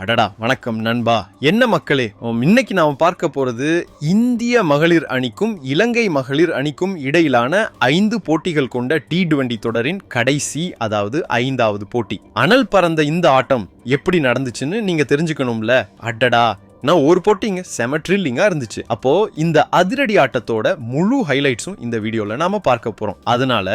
அடடா வணக்கம் நண்பா. என்ன மக்களே? இன்னைக்கு நாம் பார்க்க போகிறது இந்திய மகளிர் அணிக்கும் இலங்கை மகளிர் அணிக்கும் இடையிலான ஐந்து போட்டிகள் கொண்ட டி டுவெண்டி தொடரின் கடைசி அதாவது ஐந்தாவது போட்டி. அனல் பறந்த இந்த ஆட்டம் எப்படி நடந்துச்சுன்னு நீங்க தெரிஞ்சுக்கணும்ல? அடடா நான் ஒரு போட்டிங்க செம ட்ரில்லிங்காக இருந்துச்சு. அப்போ இந்த அதிரடி ஆட்டத்தோட முழு ஹைலைட்ஸும் இந்த வீடியோவில் நாம பார்க்க போகிறோம் அதனால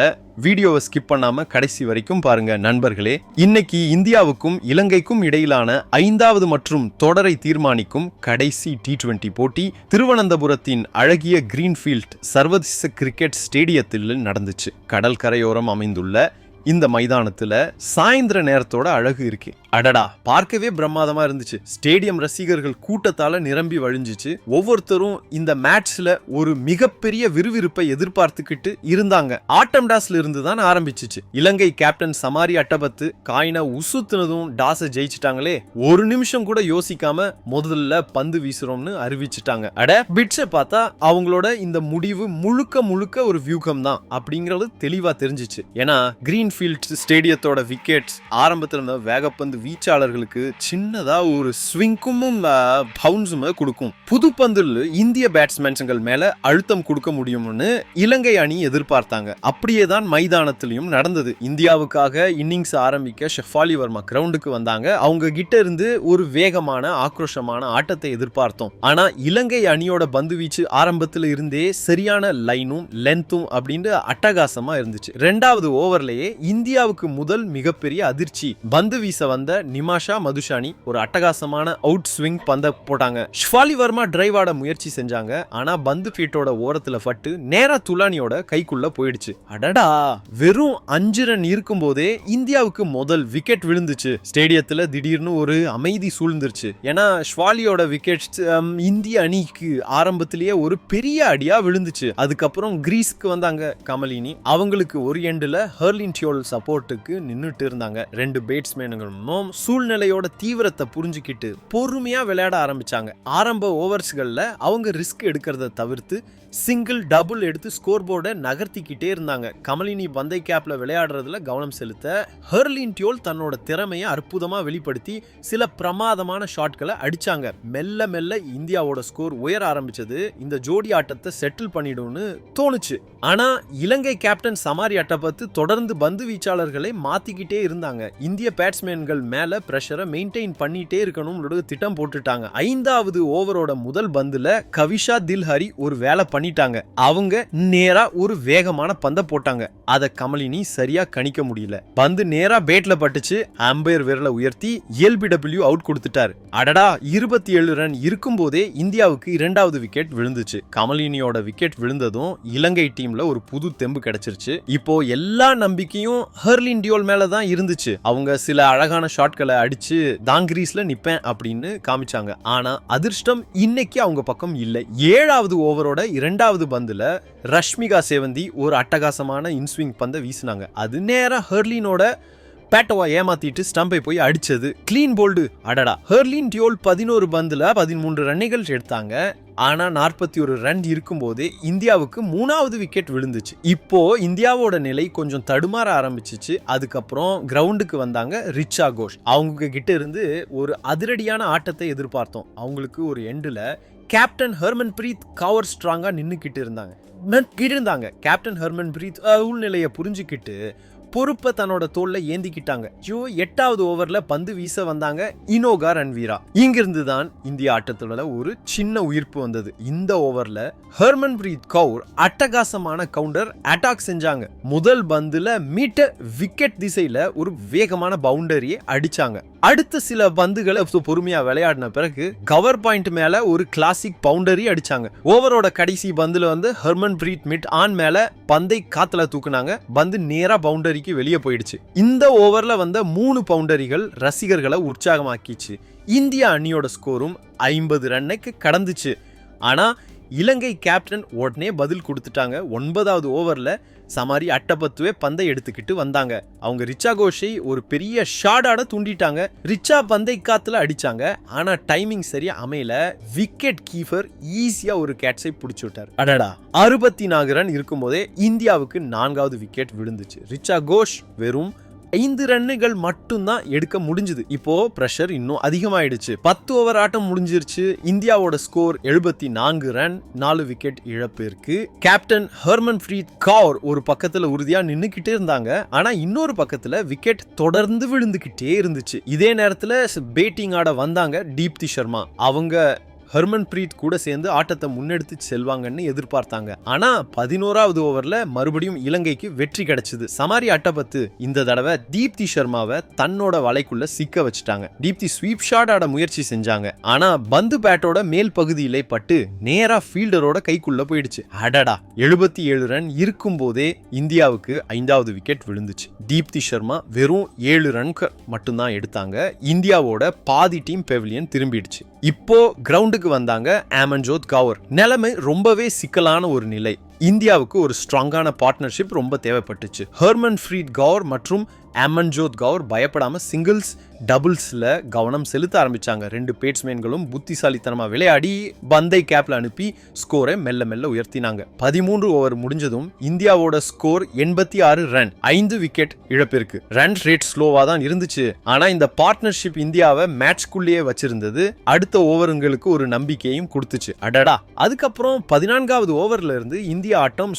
வீடியோவை ஸ்கிப் பண்ணாமல் கடைசி வரைக்கும் பாருங்க நண்பர்களே. இன்னைக்கு இந்தியாவுக்கும் இலங்கைக்கும் இடையிலான ஐந்தாவது மற்றும் தொடரை தீர்மானிக்கும் கடைசி டி டுவெண்டி போட்டி திருவனந்தபுரத்தின் அழகிய கிரீன்ஃபீல்ட் சர்வதேச கிரிக்கெட் ஸ்டேடியத்தில் நடந்துச்சு. கடல் கரையோரம் அமைந்துள்ள இந்த மைதானத்தில் சாயந்தர நேரத்தோட அழகு இருக்கு. அடடா பார்க்கவே பிரமாதமா இருந்துச்சு. ஸ்டேடியம் ரசிகர்கள் கூட்டத்தால நிரம்பி வழிஞ்சிச்சு. ஒவ்வொருத்தரும் இந்த மேட்ச்ல ஒரு மிகப்பெரிய விறுவிறுப்பை எதிர்பார்த்துக்கிட்டு இருந்தாங்க. ஆட்டம் டாஸ்ல இருந்து தான் ஆரம்பிச்சிச்சு. இலங்கை கேப்டன் சமாரி அட்டபத்து காயினை உசுத்துனதும் டாஸை ஜெயிச்சிட்டாங்களே. ஒரு நிமிஷம் கூட யோசிக்காம முதல்ல பந்து வீசுறோம்னு அறிவிச்சிட்டாங்க. அட பிட்ஸை பார்த்தா அவங்களோட இந்த முடிவு முழுக்க முழுக்க ஒரு வியூகம் தான் அப்படிங்கிறது தெளிவா தெரிஞ்சிச்சு. ஏன்னா கிரீன்ஃபீல்ட் ஸ்டேடியத்தோட விக்கெட்ஸ் ஆரம்பத்துல இருந்த வேகப்பந்து வீச்சாளர்களுக்கு சின்னதா ஒரு ஸ்விங்கும் பவுன்ஸும் கொடுக்கும். புது பந்தில் இந்திய பேட்ஸ்மேன்ஸுங்கள் மேல அழுத்தம் கொடுக்க முடியும்னு இலங்கை அணி எதிர்பார்த்தாங்க. அப்படியே தான் மைதானத்திலையும் நடந்தது. இந்தியாவுக்காக இன்னிங்ஸ் ஆரம்பிக்க ஷெஃபாலி வர்மா கிரவுண்டுக்கு வந்தாங்க. அவங்க கிட்ட இருந்து ஒரு வேகமான ஆக்ரோஷமான ஆட்டத்தை எதிர்பார்த்தோம். ஆனா இலங்கை அணியோட பந்து வீச்சு ஆரம்பத்தில் இருந்தே சரியான லைனும் லென்த்தும் அப்படின்னு அட்டகாசமா இருந்துச்சு. ரெண்டாவது ஓவர்லயே இந்தியாவுக்கு முதல் மிகப்பெரிய அதிர்ச்சி. பந்து வீச வந்த நிமாஷா மதுஷானி ஒரு அட்டகாசமான அவுட் ஸ்விங் பந்த போட்டாங்க. ஷ்வாலி வர்மா டிரைவ் ஆட முயற்சி செஞ்சாங்க. ஆனா பந்து ஃபீட்டோட ஓரத்துல பட்டு நேரா துலானியோட கைக்குள்ள போயிடுச்சு. அடடா! வெறும் அஞ்சு ரன் இருக்கும் போதே இந்தியாவுக்கு முதல் விக்கெட் விழுந்துச்சு. ஸ்டேடியத்துல திடீர்னு ஒரு அமைதி சூழ்ந்துருச்சு. ஏன்னா ஷ்வாலியோட விக்கெட் இந்திய அணிக்கு ஆரம்பத்திலேயே ஒரு பெரிய அடியா விழுந்துச்சு. அதுக்கப்புறம் கிரீஸ்க்கு வந்தாங்க கமலினி. அவங்களுக்கு ஒரு எண்டில் ஹர்லின் டியோல் சப்போர்ட்டுக்கு நின்றுட்டு இருந்தாங்க. ரெண்டு பேட்ஸ்மேனுங்களும் சூழ்நிலையோட தீவிரத்தை புரிஞ்சுக்கிட்டு பொறுமையாக விளையாட ஆரம்பித்தாங்க ஆரம்ப ஓவர்ஸ்களில் அவங்க ரிஸ்க் எடுக்கிறத தவிர்த்து சிங்கிள் டபுள் எடுத்து ஸ்கோர் போர்டை நகர்த்திக்கிட்டே இருந்தாங்க. கமலினி பந்தை கேப்பில் விளையாடுறதுல கவனம் செலுத்த ஹெர்லின் டியோல் தன்னோட திறமையை அற்புதமாக வெளிப்படுத்தி சில பிரமாதமான ஷாட்களை அடிச்சாங்க. மெல்ல மெல்ல இந்தியாவோட ஸ்கோர் உயர ஆரம்பிச்சது. இந்த ஜோடி ஆட்டத்தை செட்டில் பண்ணிடும்னு தோணுச்சு. ஆனால் இலங்கை கேப்டன் சமாரி அட்டபத்து தொடர்ந்து பந்து வீச்சாளர்களை மாற்றிக்கிட்டே இருந்தாங்க. இந்திய பேட்ஸ்மேன்கள் மேல பிரஷரை மெயின்டைன் பண்ணிட்டே இருக்கணும்னு திட்டம் போட்டுட்டாங்க. ஐந்தாவது ஓவரோட முதல் பந்துல கவிஷா தில்ஹரி ஒரு வேலை பண்ணிட்டாங்க. அவங்க நேரா ஒரு வேகமான பந்தை போட்டாங்க. அத கமலினி சரியா கணிக்க முடியல. பந்து நேரா பேட்ல பட்டுச்சு. அம்பையர் விரலை உயர்த்தி எல்பிடபிள்யூ அவுட் கொடுத்துட்டார். அடடா இருபத்தி ஏழு ரன் இருக்கும்போதே இந்தியாவுக்கு இரண்டாவது விக்கெட் விழுந்துச்சு. கமலினியோட விக்கெட் விழுந்ததும் இலங்கை டீம்ல ஒரு புது தெம்பு கிடைச்சிருச்சு. இப்போ எல்லா நம்பிக்கையும் ஹர்லின் டியோல் மேல தான் இருந்துச்சு. அவங்க சில அழகான ஷாட்களை அடித்து தாங்கிரீஸ்ல நிற்பேன் அப்படின்னு காமிச்சாங்க. ஆனால் அதிர்ஷ்டம் இன்னைக்கு அவங்க பக்கம் இல்லை. ஏழாவது ஓவரோட இரண்டாவது பந்தில் ரஷ்மிகா சேவந்தி ஒரு அட்டகாசமான இன்ஸ்விங் பந்தை வீசினாங்க. அது நேராக ஹெர்லினோட பேட்டோவா ஏமாத்திட்டு ஸ்டம்பை போய் அடிச்சது. Clean bowled. அடடா. ஹெர்லின் டியோல் பதினோரு பந்தில் பதிமூன்று ரன்னைகள் எடுத்தாங்க. ஆனால் நாற்பத்தி ஒரு ரன் இருக்கும்போது இந்தியாவுக்கு மூணாவது விக்கெட் விழுந்துச்சு. இப்போது இந்தியாவோட நிலை கொஞ்சம் தடுமாற ஆரம்பிச்சிச்சு. அதுக்கப்புறம் கிரவுண்டுக்கு வந்தாங்க ரிச்சா கோஷ். அவங்க கிட்ட இருந்து ஒரு அதிரடியான ஆட்டத்தை எதிர்பார்த்தோம். அவங்களுக்கு ஒரு எண்டில் கேப்டன் ஹர்மன் பிரீத் கவர் ஸ்ட்ராங்காக நின்றுக்கிட்டு இருந்தாங்க. நின்னுக்கிட்டு இருந்தாங்க. கேப்டன் ஹர்மன் பிரீத் உள்நிலையை புரிஞ்சுக்கிட்டு பொறுப்பை தன்னோட தோல்ல ஏந்திக்கிட்டாங்க. ஜோ எட்டாவது ஓவர்ல பந்து வீச வந்தாங்க இனோகா ரன்வீரா. இங்கிருந்து தான் இந்திய ஆட்டத்தோட ஒரு சின்ன உயிர்ப்பு வந்தது. இந்த ஓவர்ல ஹர்மன் பிரீத் கவுர் அட்டகாசமான கவுண்டர் அட்டாக் செஞ்சாங்க. முதல் பந்துல மீட்டர் விக்கெட் திசையில ஒரு வேகமான பவுண்டரியை அடிச்சாங்க. அடுத்த சில பந்துகளை பொறுமையாக பொறுமையா விளையாடின பிறகு கவர் பாயிண்ட் மேல ஒரு கிளாசிக் பவுண்டரி அடிச்சாங்க. ஓவரோட கடைசி பந்துல வந்து ஹெர்மன் பிரீத் மிட் ஆன் மேல பந்தை காத்துல தூக்குனாங்க. பந்து நேரா பவுண்டரிக்கு வெளியே போயிடுச்சு. இந்த ஓவர்ல வந்த மூணு பவுண்டரிகள் ரசிகர்களை உற்சாகமாக்கிச்சு. இந்தியா அணியோட ஸ்கோரும் ஐம்பது ரன்னுக்கு கடந்துச்சு. ஆனா இலங்கை கேப்டன் உடனே பதில் கொடுத்துட்டாங்க. ஒன்பதாவது ஓவரில் சமாரி அட்டப்பத்துவே பந்தை எடுத்துக்கிட்டு வந்தாங்க. அவங்க ரிச்சா கோஷை ஒரு பெரிய ஷாடாட தூண்டிட்டாங்க. ரிச்சா பந்தை காத்துல அடிச்சாங்க. ஆனா டைமிங் சரியா அமையல. விக்கெட் கீப்பர் ஈஸியா ஒரு கேட்ஸை பிடிச்சி விட்டார். அடடா அறுபத்தி நான்கு ரன் இருக்கும்போதே இந்தியாவுக்கு நான்காவது விக்கெட் விழுந்துச்சு. ரிச்சா கோஷ் வெறும் ஐந்து ரன்னுகள் மட்டும்தான் எடுக்க முடிஞ்சுது. இப்போ ப்ரெஷர் இன்னும் அதிகமாயிடுச்சு. பத்து ஓவர் ஆட்டம் முடிஞ்சிருச்சு. இந்தியாவோட ஸ்கோர் எழுபத்தி நான்கு ரன் நாலு விக்கெட் இழப்பிற்கு. கேப்டன் ஹர்மன் ஃப்ரீத் கவுர் ஒரு பக்கத்துல உறுதியா நின்னுக்கிட்டே இருந்தாங்க. ஆனா இன்னொரு பக்கத்துல விக்கெட் தொடர்ந்து விழுந்துகிட்டே இருந்துச்சு. இதே நேரத்துல பேட்டிங் ஆட வந்தாங்க தீப்தி சர்மா. அவங்க ஹர்மன் பிரீத் கூட சேர்ந்து ஆட்டத்தை முன்னெடுத்து செல்வாங்கன்னு எதிர்பார்த்தாங்க. ஆனா பதினோராவது ஓவர்ல மறுபடியும் இலங்கைக்கு வெற்றி கிடைச்சது. சமாரி அட்டபத்து இந்த தடவை தீப்தி சர்மாவை தன்னோட வலைக்குள்ள சிக்க வச்சுட்டாங்க. தீப்தி ஸ்வீப் ஷாட் ஆட முயற்சி செஞ்சாங்க. ஆனா பந்து பேட்டோட மேல் பகுதியிலே பட்டு நேரா ஃபீல்டரோட கைக்குள்ள போயிடுச்சு. அடடா! எழுபத்தி ஏழு ரன் இருக்கும் போதே இந்தியாவுக்கு ஐந்தாவது விக்கெட் விழுந்துச்சு. தீப்தி சர்மா வெறும் ஏழு ரன்கள் மட்டும்தான் எடுத்தாங்க. இந்தியாவோட பாதி டீம் பெவிலியன் திரும்பிடுச்சு. இப்போ கிரவுண்டுக்கு வந்தாங்க ஆமன்ஜோத் கவுர். நிலைமை ரொம்பவே சிக்கலான ஒரு நிலை. இந்தியாவுக்கு ஒரு ஸ்ட்ராங்கான பார்ட்னர்ஷிப் ரொம்ப தேவைப்பட்டுச்சு. ஹெர்மன் ஃப்ரீட் கவுர் மற்றும் ஆமன்ஜோத் கவுர் பயப்படாமல் சிங்கிள்ஸ் டபுள்ஸில் கவனம் செலுத்த ஆரம்பித்தாங்க ரெண்டு பேட்ஸ்மேன்களும் புத்திசாலித்தனமாக விளையாடி பந்தை கேப்பில் அனுப்பி ஸ்கோரை மெல்ல மெல்ல உயர்த்தினாங்க. பதிமூன்று ஓவர் முடிஞ்சதும் இந்தியாவோட ஸ்கோர் எண்பத்தி ஆறு ரன் ஐந்து விக்கெட் இழப்பிற்கு. ரன் ரேட் ஸ்லோவாக தான் இருந்துச்சு. ஆனால் இந்த பார்ட்னர்ஷிப் இந்தியாவை மேட்ச்க்குள்ளேயே வச்சிருந்தது. அடுத்த ஓவருங்களுக்கு ஒரு நம்பிக்கையும் கொடுத்துச்சு. அடடா. அதுக்கப்புறம் பதினான்காவது ஓவரில் இருந்து இந்திய ஆட்டம்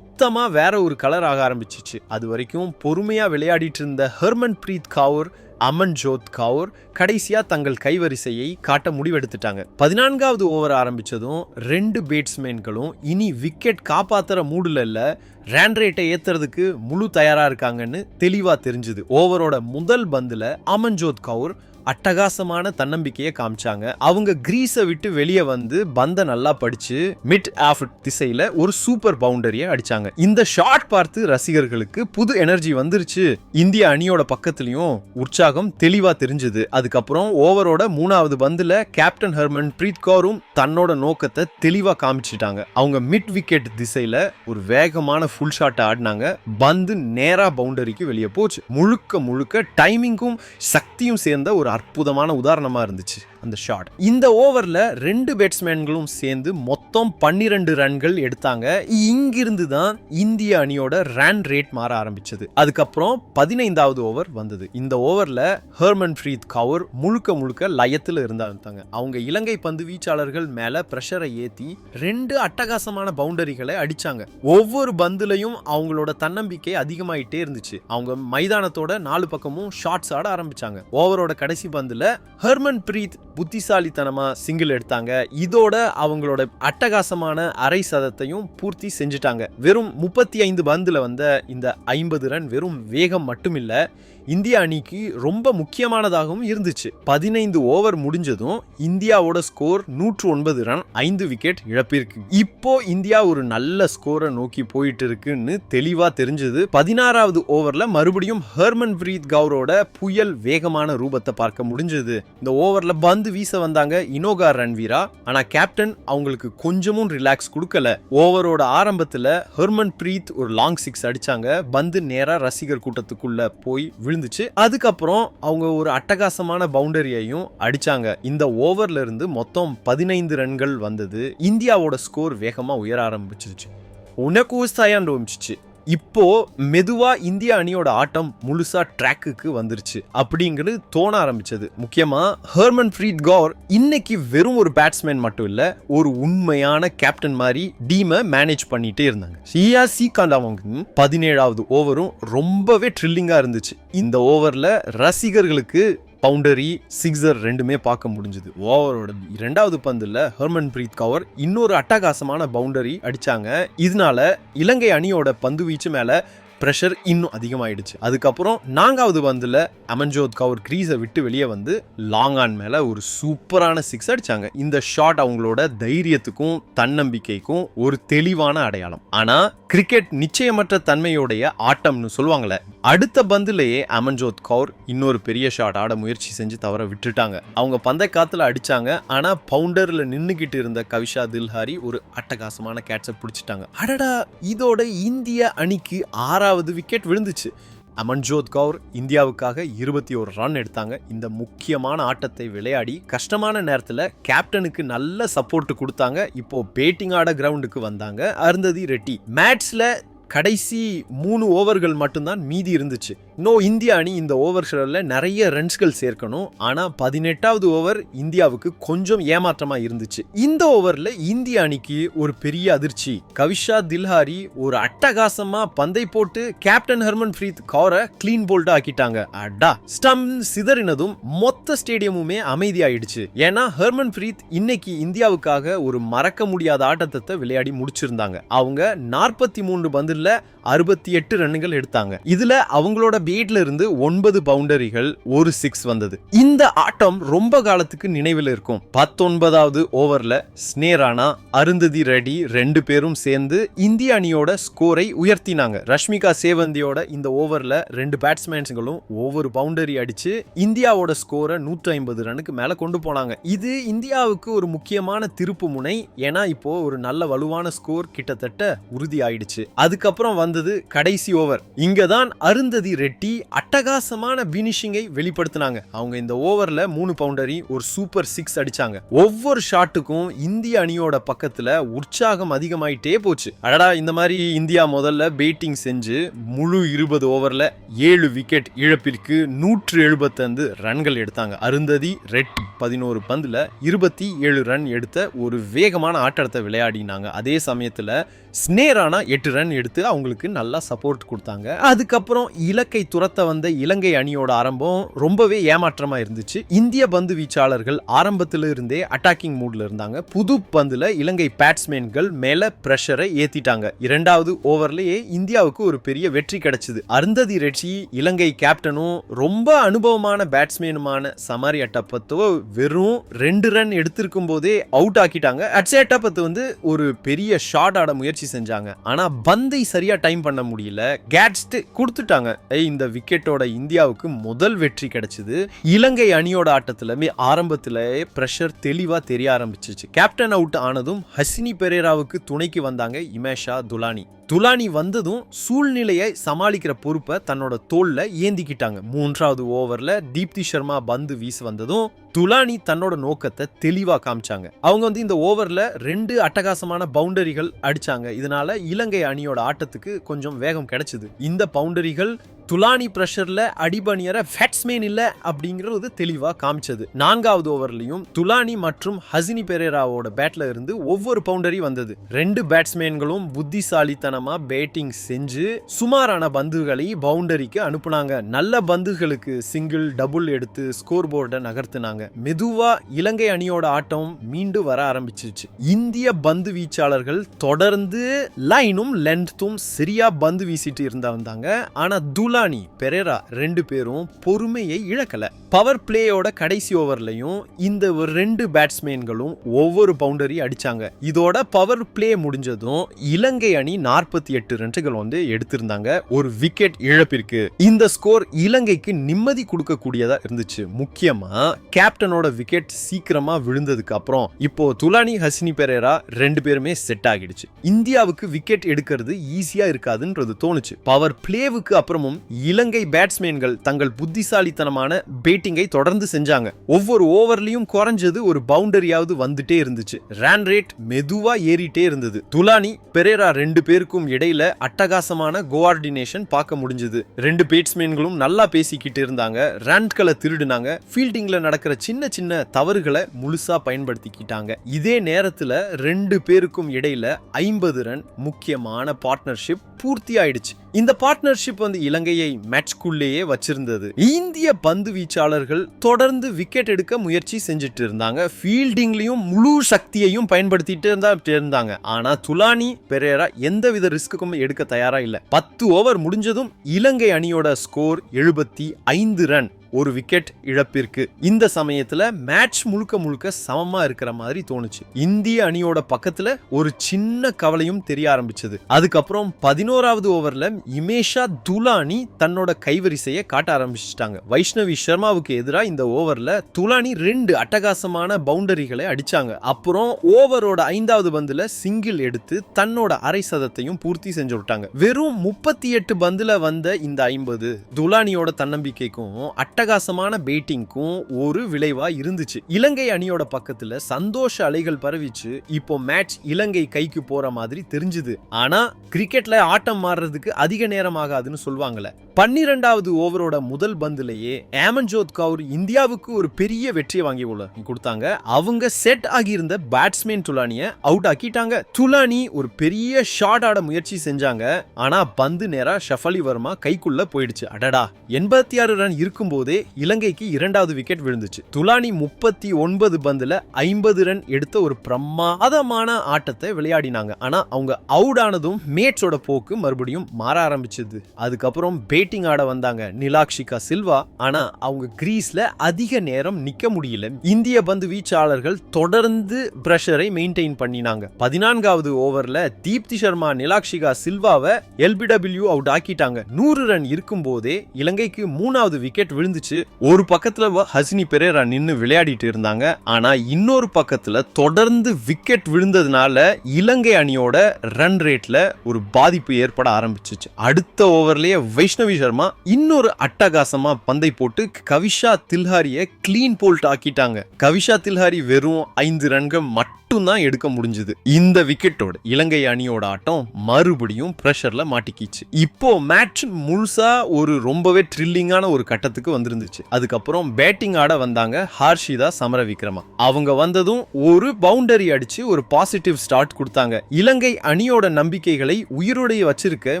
சுத்தமாக வேற ஒரு கலர் ஆக ஆரம்பிச்சிச்சு. அது வரைக்கும் பொறுமையாக விளையாடிட்டு இருந்த ஹர்மன் பிரீத் கவுர் அமன் ஜோத் கவுர் கடைசியா தங்கள் கைவரிசையை காட்ட முடிவெடுத்துட்டாங்க. பதினான்காவது ஓவர் ஆரம்பிச்சதும் ரெண்டு பேட்ஸ்மேன்களும் இனி விக்கெட் காப்பாத்துற மூடுல இல்ல ரேன் ரேட்டை ஏத்துறதுக்கு முழு தயாரா இருக்காங்கன்னு தெளிவா தெரிஞ்சுது. ஓவரோட முதல் பந்துல அமன்ஜோத் கவுர் அட்டகாசமான தன்னம்பிக்கையை காமிச்சாங்க. அவங்க கிரீஸை விட்டு வெளியே வந்து பந்த நல்லா படிச்சு மிட் ஆஃப் திசையில ஒரு சூப்பர் பவுண்டரியை அடிச்சாங்க. இந்த ஷாட் பார்த்து ரசிகர்களுக்கு புது எனர்ஜி வந்துருச்சு. இந்திய அணியோட பக்கத்துலயும் உற்சாகம் தெளிவா தெரிஞ்சுது. அதுக்கப்புறம் ஓவரோட மூணாவது பந்துல கேப்டன் ஹர்மன் பிரீத் கௌரும் தன்னோட நோக்கத்தை தெளிவா காமிச்சிட்டாங்க. அவங்க மிட் விக்கெட் திசையில ஒரு வேகமான ஃபுல் ஷாட் ஆடினாங்க. பந்து நேரா பவுண்டரிக்கு வெளியே போச்சு. முழுக்க முழுக்க டைமிங்கும் சக்தியும் சேர்ந்த ஒரு அற்புதமான உதாரணமாக இருந்துச்சு. அந்த ஷாட் இந்த ஓவரில் ரெண்டு பேட்ஸ்மேன்களும் சேர்ந்து மொத்தம் பன்னிரெண்டு ரன்கள் எடுத்தாங்க. இங்கிருந்து தான் இந்திய அணியோட ரன் ரேட் மாற ஆரம்பிச்சது. அதுக்கப்புறம் பதினைந்தாவது ஓவர் வந்தது. இந்த ஓவரில் ஹர்மன் பிரீத் கவுர் முழுக்க முழுக்க லயத்தில் இருந்தாங்க. அவங்க இலங்கை பந்து வீச்சாளர்கள் மேலே ப்ரெஷரை ஏற்றி ரெண்டு அட்டகாசமான பவுண்டரிகளை அடித்தாங்க ஒவ்வொரு பந்துலையும் அவங்களோட தன்னம்பிக்கை அதிகமாயிட்டே இருந்துச்சு. அவங்க மைதானத்தோட நாலு பக்கமும் ஷாட்ஸ் ஆட ஆரம்பிச்சாங்க. ஓவரோட கடைசி பந்துல ஹர்மன் பிரீத் புத்திசாலித்தனமாக சிங்கிள் எடுத்தாங்க. இதோட அவங்களோட அட்டகாசமான அரை சதத்தையும் பூர்த்தி செஞ்சுட்டாங்க. வெறும் முப்பத்தி ஐந்து பந்தில் வந்த இந்த ஐம்பது ரன் வெறும் வேகம் மட்டுமில்லை இந்திய அணிக்கு ரொம்ப முக்கியமானதாகவும் இருந்துச்சு. பதினைந்து ஓவர் முடிஞ்சதும் இந்தியாவோட ஸ்கோர் நூற்று ஒன்பது ரன் ஐந்து விக்கெட் இழப்பிருக்கு இப்போ இந்தியா ஒரு நல்ல ஸ்கோரை நோக்கி போயிட்டு இருக்குன்னு தெளிவா தெரிஞ்சது. பதினாறாவது ஓவர்ல மறுபடியும் ஹர்மன் பிரீத் கவுரோட புயல் வேகமான ரூபத்தை பார்க்க முடிஞ்சது. இந்த ஓவர்ல பந்து வீச வந்தாங்க இனோகா ரன்வீரா. ஆனா கேப்டன் அவங்களுக்கு கொஞ்சமும் ரிலாக்ஸ் கொடுக்கல. ஓவரோட ஆரம்பத்துல ஹர்மன் பிரீத் ஒரு லாங் சிக்ஸ் அடிச்சாங்க. பந்து நேரா ரசிகர் கூட்டத்துக்குள்ள போய் விழுந்துச்சு. அதுக்கப்புறம் அவங்க ஒரு அட்டகாசமான பவுண்டரியையும் அடிச்சாங்க. இந்த ஓவர்ல இருந்து மொத்தம் பதினைந்து ரன்கள் வந்தது. இந்தியாவோட ஸ்கோர் வேகமா உயர ஆரம்பிச்சிருச்சு. உனக்கு உஸ்தாயான் ஆரம்பிச்சிச்சு இப்போ மெதுவா இந்திய அணியோட ஆட்டம் முழுசா ட்ராக்குக்கு வந்துருச்சு. அப்படிங்கிறது தோண ஆரம்பிச்சது. முக்கியமா ஹர்மன் ஃப்ரீத் கவர் இன்னைக்கு வெறும் ஒரு பேட்ஸ்மேன் மட்டும் இல்ல ஒரு உண்மையான கேப்டன் மாதிரி டீமை மேனேஜ் பண்ணிட்டே இருந்தாங்க. சியா சீகாந்த் அவங்க பதினேழாவது ஓவரும் ரொம்பவே ட்ரில்லிங்கா இருந்துச்சு. இந்த ஓவர்ல ரசிகர்களுக்கு பவுண்டரி சிக்ஸர் ரெண்டுமே பார்க்க முடிஞ்சது. ஓவரோட இரண்டாவது பந்தில் ஹர்மன் பிரீத் கவர் இன்னொரு அட்டகாசமான பவுண்டரி அடித்தாங்க இதனால இலங்கை அணியோட பந்து வீச்சு மேலே ப்ரெஷர் இன்னும் அதிகமாகிடுச்சு அதுக்கப்புறம் நான்காவது பந்தில் அமன்ஜோத் கவுர் க்ரீஸை விட்டு வெளியே வந்து லாங் ஆன் மேலே ஒரு சூப்பரான சிக்ஸ் அடிச்சாங்க. இந்த ஷாட் அவங்களோட தைரியத்துக்கும் தன்னம்பிக்கைக்கும் ஒரு தெளிவான அடையாளம். ஆனால் கிரிக்கெட் நிச்சயமற்ற தன்மையுடைய ஆட்டம்னு சொல்லுவாங்களே அடுத்த பந்துலேயே அமன்ஜோத் கவுர் இன்னொரு பெரிய ஷாட் ஆட முயற்சி செஞ்சு தவற விட்டுட்டாங்க. அவங்க பந்தை காத்தில் அடித்தாங்க ஆனால் பவுண்டரில் நின்றுக்கிட்டு இருந்த கவிஷா தில்ஹாரி ஒரு அட்டகாசமான கேட்சை பிடிச்சிட்டாங்க. அடடா இதோட இந்திய அணிக்கு ஆறாவது விக்கெட் விழுந்துச்சு. அமன்ஜோத் கவுர் இந்தியாவுக்காக இருபத்தி ஒரு ரன் எடுத்தாங்க. இந்த முக்கியமான ஆட்டத்தை விளையாடி கஷ்டமான நேரத்தில் கேப்டனுக்கு நல்ல சப்போர்ட் கொடுத்தாங்க. இப்போ பேட்டிங் ஆட கிரவுண்டுக்கு வந்தாங்க. அருந்ததி ரெட்டி. மேட்ச்ல கடைசி மூணு ஓவர்கள் மட்டும்தான் மீதி இருந்துச்சு. நோ இந்திய அணி இந்த ஓவர் ஷெடியூல்ல நிறைய ரன்ஸ்கள் சேர்க்கணும். ஆனால் பதினெட்டாவது ஓவர் இந்தியாவுக்கு கொஞ்சம் ஏமாற்றமா இருந்துச்சு. இந்த ஓவரில் இந்திய அணிக்கு ஒரு பெரிய அதிர்ச்சி. கவிஷா தில்ஹாரி ஒரு அட்டகாசமா பந்தை போட்டு கேப்டன் ஹர்மன் பிரீத் கௌரை கிளீன் போல்டாக ஆக்கிட்டாங்க. அடா ஸ்டம் சிதறினதும் மொத்த ஸ்டேடியமுமே அமைதியாயிடுச்சு. ஏன்னா ஹர்மன் பிரீத் இன்னைக்கு இந்தியாவுக்காக ஒரு மறக்க முடியாத ஆட்டத்தை விளையாடி முடிச்சிருந்தாங்க. அவங்க நாற்பத்தி மூன்று பந்தில் அறுபத்தி எட்டு ரன்னுகள் எடுத்தாங்க. இதுல அவங்களோட பேட்ல இருந்து ஒன்பது பவுண்டரிகள் ஒரு சிக்ஸ் வந்தது. இந்த ஆட்டம் ரொம்ப காலத்துக்கு நினைவில் இருக்கும். பத்தொன்பதாவது ஓவர்ல ஸ்னேரானா அருந்ததி ரெடி ரெண்டு பேரும் சேர்ந்து இந்திய அணியோட ஸ்கோரை உயர்த்தினாங்க. ரஷ்மிகா சேவந்தியோட இந்த ஓவர்ல ரெண்டு பேட்ஸ்மேன்ஸ்களும் ஒவ்வொரு பவுண்டரி அடிச்சு இந்தியாவோட ஸ்கோரை நூற்றி ஐம்பது ரனுக்கு மேல கொண்டு போனாங்க. இது இந்தியாவுக்கு ஒரு முக்கியமான திருப்பு முனை. ஏன்னா இப்போ ஒரு நல்ல வலுவான ஸ்கோர் கிட்டத்தட்ட உறுதி ஆயிடுச்சு அதுக்கப்புறம் வந்தது கடைசி ஓவர். இங்கதான் அருந்ததி ரெட்டி அட்டகாசமான பினிஷிங்கை வெளிப்படுத்தினாங்க. அவங்க இந்த ஓவரில் மூணு பவுண்டரி ஒரு சூப்பர் சிக்ஸ் அடிச்சாங்க. ஒவ்வொரு ஷாட்டுக்கும் இந்திய அணியோட பக்கத்தில் உற்சாகம் அதிகமாயிட்டே போச்சு. அடடா இந்த மாதிரி இந்தியா முதல்ல பேட்டிங் செஞ்சு முழு இருபது ஓவரில் ஏழு விக்கெட் இழப்பிற்கு நூற்று எழுபத்தைந்து ரன்கள் எடுத்தாங்க. அருந்ததி ரெட் பதினோரு பந்தில் இருபத்தி ஏழு ரன் எடுத்த ஒரு வேகமான ஆட்டத்தை விளையாடினாங்க. அதே சமயத்தில் ஸ்னேரானா எட்டு ரன் எடுத்து அவங்களுக்கு நல்லா சப்போர்ட் கொடுத்தாங்க. அதுக்கப்புறம் இலக்கை துரத்த வந்த இலங்கை அணியோட ஆரம்பம் ரொம்பவே ஏமாற்றமாக இருந்துச்சு. இந்திய பந்து வீச்சாளர்கள் ஆரம்பத்தில் இருந்தே அட்டாக்கிங் மூடில் இருந்தாங்க. புது பந்தில் இலங்கை பேட்ஸ்மேன்கள் மேலே ப்ரெஷரை ஏற்றிட்டாங்க இரண்டாவது ஓவர்லேயே இந்தியாவுக்கு ஒரு பெரிய வெற்றி கிடைச்சது. அருந்ததி ரெட்சி இலங்கை கேப்டனும் ரொம்ப அனுபவமான பேட்ஸ்மேனுமான சமாரி அட்டப்பத்தோ வெறும் ரெண்டு ரன் எடுத்திருக்கும் போதே அவுட் ஆக்கிட்டாங்க. அட்சே அட்டப்பத்து வந்து ஒரு பெரிய ஷாட் ஆட முயற்சி செஞ்சாங்க. ஆனால் பந்தை சரியாக டைம் பண்ண முடியல. கேட்ஸ்ட் கொடுத்துட்டாங்க. ஐ இந்த விக்கெட்டோட இந்தியாவுக்கு முதல் வெற்றி கிடைச்சது. இலங்கை அணியோட ஆட்டத்துல ஆரம்பத்தில் ஆரம்பத்திலேயே தெளிவாக தெரிய ஆரம்பிச்சிச்சு. கேப்டன் அவுட் ஆனதும் ஹசினி பெரேராவுக்கு துணைக்கு வந்தாங்க இமேஷா துலானி. துலானி வந்ததும் சூழ்நிலையை சமாளிக்கிற பொறுப்பை தன்னோட தோல்ல ஏந்திக்கிட்டாங்க. மூன்றாவது ஓவர்ல தீப்தி சர்மா பந்து வீசு வந்ததும் துலானி தன்னோட நோக்கத்தை தெளிவா காமிச்சாங்க. அவங்க வந்து இந்த ஓவர்ல ரெண்டு அட்டகாசமான பவுண்டரிகள் அடிச்சாங்க. இதனால இலங்கை அணியோட ஆட்டத்துக்கு கொஞ்சம் வேகம் கிடைச்சது. இந்த பவுண்டரிகள் துலானி பிரஷர்ல அடிபணியற பேட்ஸ்மேன் இல்லை அப்படிங்கிறது தெளிவாக காமிச்சது. நான்காவது ஓவர்லையும் துலானி மற்றும் ஹசினி பெரேராவோட பேட்ல இருந்து ஒவ்வொரு பவுண்டரி வந்தது. ரெண்டு பேட்ஸ்மேன்களும் புத்திசாலித்தனமாக பேட்டிங் செஞ்சு சுமாரான பந்துகளை பவுண்டரிக்கு அனுப்புனாங்க. நல்ல பந்துகளுக்கு சிங்கிள் டபுள் எடுத்து ஸ்கோர் போர்டை நகர்த்தினாங்க. மெதுவா இலங்கை அணியோட ஆட்டம் மீண்டு வர ஆரம்பிச்சிச்சு இந்திய பந்து வீச்சாளர்கள் தொடர்ந்து லைனும் லென்த்தும் சரியா பந்து வீசிட்டு இருந்தா வந்தாங்க. ஆனா துலானி பெரேரா ரெண்டு பேரும் பொறுமையை இழக்கல. பவர் பிளேயோட கடைசி ஓவர்லையும் இந்த ஒரு ரெண்டு பேட்ஸ்மேன்களும் ஒவ்வொரு பவுண்டரி அடிச்சாங்க. இதோட பவர் பிளே முடிஞ்சதும் இலங்கை அணி நாற்பத்தி எட்டு ரன்கள் வந்து எடுத்திருந்தாங்க. ஒரு விக்கெட் இழப்பிற்கு. இந்த ஸ்கோர் இலங்கைக்கு நிம்மதி கொடுக்கக்கூடியதா இருந்துச்சு. முக்கியமா கேப்டனோட விக்கெட் சீக்கிரமா விழுந்ததுக்கு அப்புறம் இப்போ துலானி ஹசினி பெரேரா ரெண்டு பேருமே செட் ஆகிடுச்சு. இந்தியாவுக்கு விக்கெட் எடுக்கிறது ஈஸியா இருக்காதுன்றது தோணுச்சு. பவர் பிளேவுக்கு அப்புறமும் இலங்கை பேட்ஸ்மேன்கள் தங்கள் புத்திசாலித்தனமான பேட்டிங்கை தொடர்ந்து செஞ்சாங்க. ஒவ்வொரு ஓவர்லயும் குறைஞ்சது ஒரு பவுண்டரியாவது வந்துட்டே இருந்துச்சு. ரேன் ரேட் மெதுவா ஏறிட்டே இருந்தது. துலானி பெரேரா ரெண்டு பேருக்கும் இடையில அட்டகாசமான கோஆர்டினேஷன் பார்க்க முடிஞ்சது. ரெண்டு பேட்ஸ்மேன்களும் நல்லா பேசிக்கிட்டு இருந்தாங்க. ரன்களை திருடுனாங்க. ஃபீல்டிங்ல நடக்கிற சின்ன சின்ன தவறுகளை முழுசா பயன்படுத்திக்கிட்டாங்க. இதே நேரத்துல ரெண்டு பேருக்கும் இடையில ஐம்பது ரன் முக்கியமான பார்ட்னர்ஷிப் பூர்த்தி ஆயிடுச்சு இந்த பார்ட்னர்ஷிப் வந்து இலங்கை இலங்கையை மேட்ச்குள்ளேயே வச்சிருந்தது. இந்திய பந்து வீச்சாளர்கள் தொடர்ந்து விக்கெட் எடுக்க முயற்சி செஞ்சுட்டு இருந்தாங்க. ஃபீல்டிங்லயும் முழு சக்தியையும் பயன்படுத்திட்டு இருந்தா இருந்தாங்க. ஆனா துலானி பெரேரா எந்தவித ரிஸ்க்குக்கும் எடுக்க தயாரா இல்ல. பத்து ஓவர் முடிஞ்சதும் இலங்கை அணியோட ஸ்கோர் எழுபத்தி ஐந்து ரன் ஒரு விக்கெட் இழப்பிற்கு. இந்த சமயத்துல மேட்ச் முழுக்க முழுக்க சமமா இருக்கிற மாதிரி தோணுச்சு. இந்திய அணியோட பக்கத்துல ஒரு சின்ன கவலையும் தெரிய ஆரம்பிச்சது. அதுக்கப்புறம் பதினோராவது ஓவர்ல இமேஷா துலானி தன்னோட கைவரிசையை காட்ட ஆரம்பிச்சிட்டாங்க. வைஷ்ணவி சர்மாவுக்கு எதிராக இந்த ஓவர்ல துலானி ரெண்டு அட்டகாசமான பவுண்டரிகளை அடிச்சாங்க. அப்புறம் ஓவரோட ஐந்தாவது பந்துல சிங்கிள் எடுத்து தன்னோட அரை சதத்தையும் பூர்த்தி செஞ்சு விட்டாங்க. வெறும் முப்பத்தி எட்டு பந்துல வந்த இந்த ஐம்பது துலானியோட தன்னம்பிக்கைக்கும் அட்டகாசமான பேட்டிங்க்கும் ஒரு விளைவா இருந்துச்சு. இலங்கை அணியோட பக்கத்துல சந்தோஷ அலைகள் பரவிச்சு இப்போ மேட்ச் இலங்கை கைக்கு போற மாதிரி தெரிஞ்சுது. ஆனா கிரிக்கெட்ல ஆட்டம் மாறுறதுக்கு அதிக நேரம் ஆகாதுன்னு சொல்லுவாங்கல்ல பன்னிரெண்டாவது ஓவரோட முதல் பந்துலயே ஏமன்ஜோத் கவுர் இந்தியாவுக்கு ஒரு பெரிய வெற்றியை வாங்கி உள்ள- கொடுத்தாங்க. அவங்க செட் ஆகியிருந்த பேட்ஸ்மேன் துலானிய அவுட் ஆக்கிட்டாங்க. துலானி ஒரு பெரிய ஷாட் ஆட முயற்சி செஞ்சாங்க. ஆனா பந்து நேரா ஷஃபலி வர்மா கைக்குள்ள போயிடுச்சு. அடடா எண்பத்தி ஆறு ரன் இருக்கும்போது இலங்கைக்கு இரண்டாவது விக்கெட் விழுந்துச்சு. துலானி முப்பத்தி ஒன்பது பந்துல ஐம்பது ரன் எடுத்த ஒரு பிரமாதமான ஆட்டத்தை விளையாடினாங்க. ஆனா அவங்க அவுட் ஆனதும் மேட்சோட போக்கு மறுபடியும் மாற ஆரம்பிச்சது. அதுக்கப்புறம் பேட்டிங் ஆட வந்தாங்க நிலாக்ஷிகா சில்வா. ஆனா அவங்க கிரீஸ்ல அதிக நேரம் நிக்க முடியல. இந்திய பந்து வீச்சாளர்கள் தொடர்ந்து பிரஷரை மெயின்டைன் பண்ணினாங்க. பதினான்காவது ஓவர்ல தீப்தி சர்மா நிலாக்ஷிகா சில்வாவை எல்பிடபிள்யூ அவுட் ஆக்கிட்டாங்க. நூறு ரன் இருக்கும் போதே இலங்கைக்கு மூணாவது விக்கெட் விழுந்து இருந்துச்சு ஒரு பக்கத்துல ஹசினி பெரேரா நின்று விளையாடிட்டு இருந்தாங்க. ஆனா இன்னொரு பக்கத்துல தொடர்ந்து விக்கெட் விழுந்ததுனால இலங்கை அணியோட ரன் ரேட்ல ஒரு பாதிப்பு ஏற்பட ஆரம்பிச்சிச்சு. அடுத்த ஓவர்லயே வைஷ்ணவி சர்மா இன்னொரு அட்டகாசமா பந்தை போட்டு கவிஷா தில்ஹாரிய கிளீன் போல்ட் ஆக்கிட்டாங்க. கவிஷா தில்ஹாரி வெறும் ஐந்து ரன்கள் மட்டும்தான் எடுக்க முடிஞ்சது. இந்த விக்கெட்டோட இலங்கை அணியோட ஆட்டம் மறுபடியும் ப்ரெஷரில் மாட்டிக்கிச்சு. இப்போ மேட்ச் முழுசா ஒரு ரொம்பவே த்ரில்லிங்கான ஒரு கட்டத்துக்கு வந்திருந்துச்சு அதுக்கப்புறம் பேட்டிங் ஆட வந்தாங்க ஹார்ஷிதா சமர விக்ரமா அவங்க வந்ததும் ஒரு பவுண்டரி அடிச்சு ஒரு பாசிட்டிவ் ஸ்டார்ட் கொடுத்தாங்க. இலங்கை அணியோட நம்பிக்கைகளை உயிரோடைய வச்சிருக்க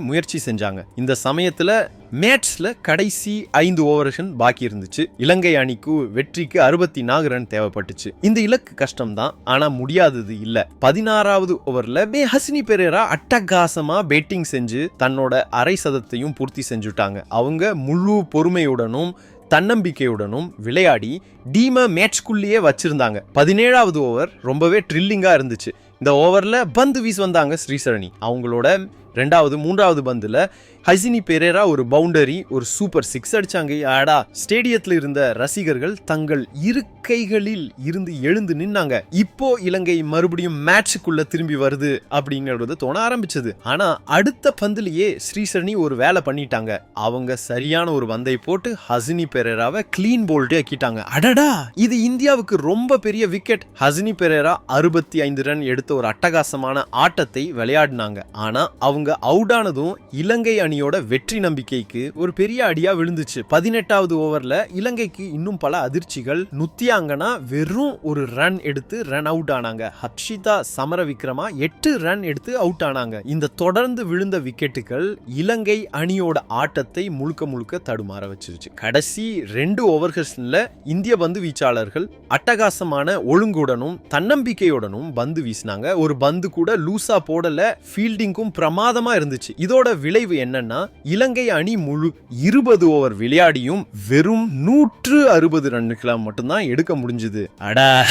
முயற்சி செஞ்சாங்க. இந்த சமயத்துல மேட்ச்ல கடைசி ஐந்து ஓவர்ஷன் பாக்கி இருந்துச்சு. இலங்கை அணிக்கு வெற்றிக்கு அறுபத்தி நான்கு ரன் தேவைப்பட்டுச்சு. இந்த இலக்கு கஷ்டம் தான் ஆனா முடியாதது இல்ல. பதினாறாவது ஓவர்ல மே ஹசினி பெரேரா அட்டகாசமா பேட்டிங் செஞ்சு தன்னோட அரை சதத்தையும் பூர்த்தி செஞ்சுட்டாங்க. அவங்க முழு பொறுமையுடனும் தன்னம்பிக்கையுடனும் விளையாடி டீமை மேட்ச்குள்ளேயே வச்சிருந்தாங்க. பதினேழாவது ஓவர் ரொம்பவே ட்ரில்லிங்காக இருந்துச்சு. இந்த ஓவரில் பந்து வீஸ் வந்தாங்க ஸ்ரீசரணி. அவங்களோட ரெண்டாவது மூன்றாவது பந்தில் ஹசினி பெரேரா ஒரு பவுண்டரி ஒரு சூப்பர் சிக்ஸ் அடிச்சாங்க. ஆடா ஸ்டேடியத்தில் இருந்த ரசிகர்கள் தங்கள் இருக்கைகளில் இருந்து எழுந்து நின்னாங்க. இப்போ இலங்கை மறுபடியும் மேட்சுக்குள்ள திரும்பி வருது அப்படிங்கிறது தோண ஆரம்பிச்சது. ஆனா அடுத்த பந்துலயே ஸ்ரீசரணி ஒரு வேலை பண்ணிட்டாங்க. அவங்க சரியான ஒரு பந்தை போட்டு ஹசினி பெரேராவை கிளீன் போல்டே ஆக்கிட்டாங்க. அடடா இது இந்தியாவுக்கு ரொம்ப பெரிய விக்கெட் ஹசினி பெரேரா அறுபத்தி ஐந்து ரன் எடுத்த ஒரு அட்டகாசமான ஆட்டத்தை விளையாடினாங்க. ஆனா அவங்க அவுட் ஆனதும் இலங்கை அணியோட வெற்றி நம்பிக்கைக்கு ஒரு பெரிய அடியா விழுந்துச்சு. பதினெட்டாவது ஓவர்ல இலங்கைக்கு இன்னும் பல அதிர்ச்சிகள். நுத்தியாங்கனா வெறும் ஒரு ரன் எடுத்து ரன் அவுட் ஆனாங்க. ஹர்ஷிதா சமர விக்ரமா எட்டு ரன் எடுத்து அவுட் ஆனாங்க. இந்த தொடர்ந்து விழுந்த விக்கெட்டுகள் இலங்கை அணியோட ஆட்டத்தை முழுக்க முழுக்க தடுமாற வச்சிருச்சு. கடைசி ரெண்டு ஓவர்கள்ல இந்திய பந்து வீச்சாளர்கள் அட்டகாசமான ஒழுங்குடனும் தன்னம்பிக்கையுடனும் பந்து வீசினாங்க. ஒரு பந்து கூட லூசா போடல. ஃபீல்டிங்கும் பிரமாதமா இருந்துச்சு. இதோட விளைவு என்னன்னா இலங்கை அணி முழு இருபது ஓவர் விளையாடியும் வெறும் நூற்று அறுபது ரன்னுக்கெல்லாம் மட்டும்தான் எடுக்க முடிஞ்சது. அடா.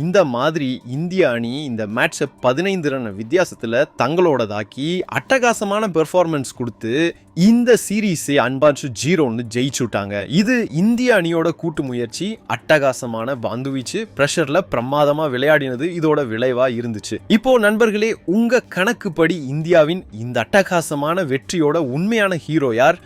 இந்த மாதிரி இந்திய அணி இந்த மேட்சை பதினைந்து ரன் வித்தியாசத்துல தங்களோடதாக்கி அட்டகாசமான பெர்ஃபார்மன்ஸ் கொடுத்து இந்த சீரீஸை அன்பான்சு ஜீரோன்னு ஜெயிச்சுட்டாங்க இது இந்திய அணியோட கூட்டு முயற்சி அட்டகாசமான பந்து வீச்சு பிரஷர்ல பிரமாதமா விளையாடினது இதோட விளைவா இருந்துச்சு. இப்போ நண்பர்களே உங்க கணக்குப்படி இந்தியாவின் இந்த அட்டகாசமான வெற்றியோட உண்மையான ஹீரோ யார்?